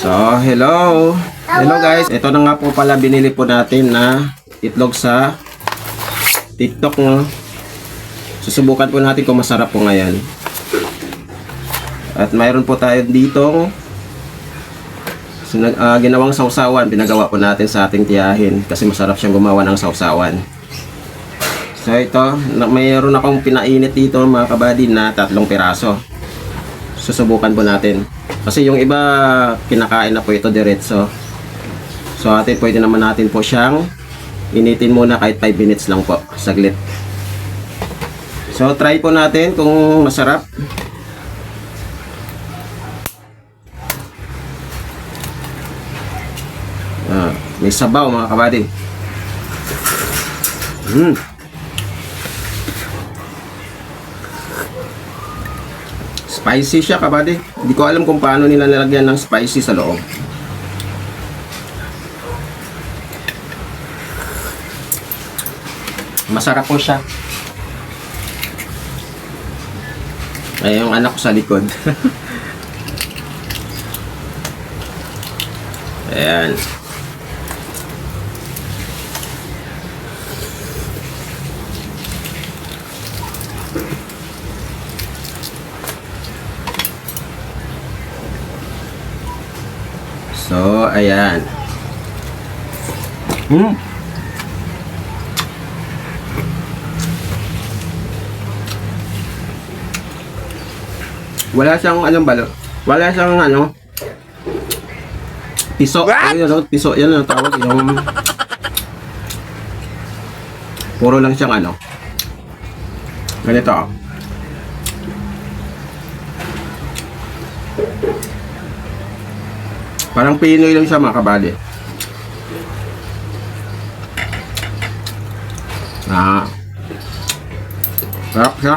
So, hello. Hello guys. Ito na nga po pala binili po natin na itlog sa TikTok no. Susubukan po natin kung masarap po ngayon. At mayroon po tayo dito sinag, ah, ginawang sausawan. Pinagawa po natin sa ating tiyahin kasi masarap siyang gumawa ng sausawan. So ito, mayroon akong pinainit dito mga kabady na tatlong piraso. Susubukan po natin. Kasi yung iba, kinakain na po ito diretso. So atin, pwede naman natin po siyang initin muna kahit 5 minutes lang po. Saglit. So try po natin kung masarap. Ah, may sabaw mga kabady. Mm. Spicy siya kabady. Hindi ko alam kung paano nila nilagyan ng spicy sa loob. Masarap po siya. Ay, yung anak ko sa likod. Ayan. So, ayan. Hmm. Wala siyang anong balo. Wala siyang ano. Piso. Ano yun, no? Piso. Yan ang tawag. Yung... Puro lang siyang ano. Ganito. Parang Pinoy lang siya mga kabali. Ah. Sarap siya.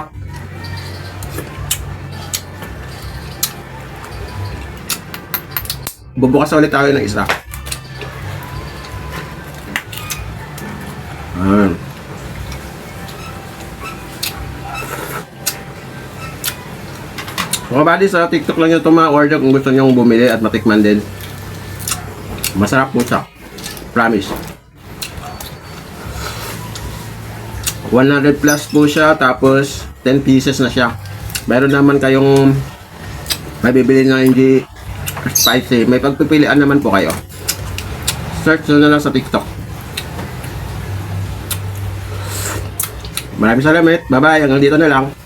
Bubukas ulit tayo ng isa. Ayan. Mga buddy, sa TikTok lang yung tuma-order kung gusto nyo bumili at matikman din. Masarap po siya. Promise. 100 plus po siya, tapos 10 pieces na siya. Meron naman kayong mabibili na hindi spicy. May pagpipilian naman po kayo. Search na lang sa TikTok. Maraming salamat. Bye-bye. Hanggang dito na lang.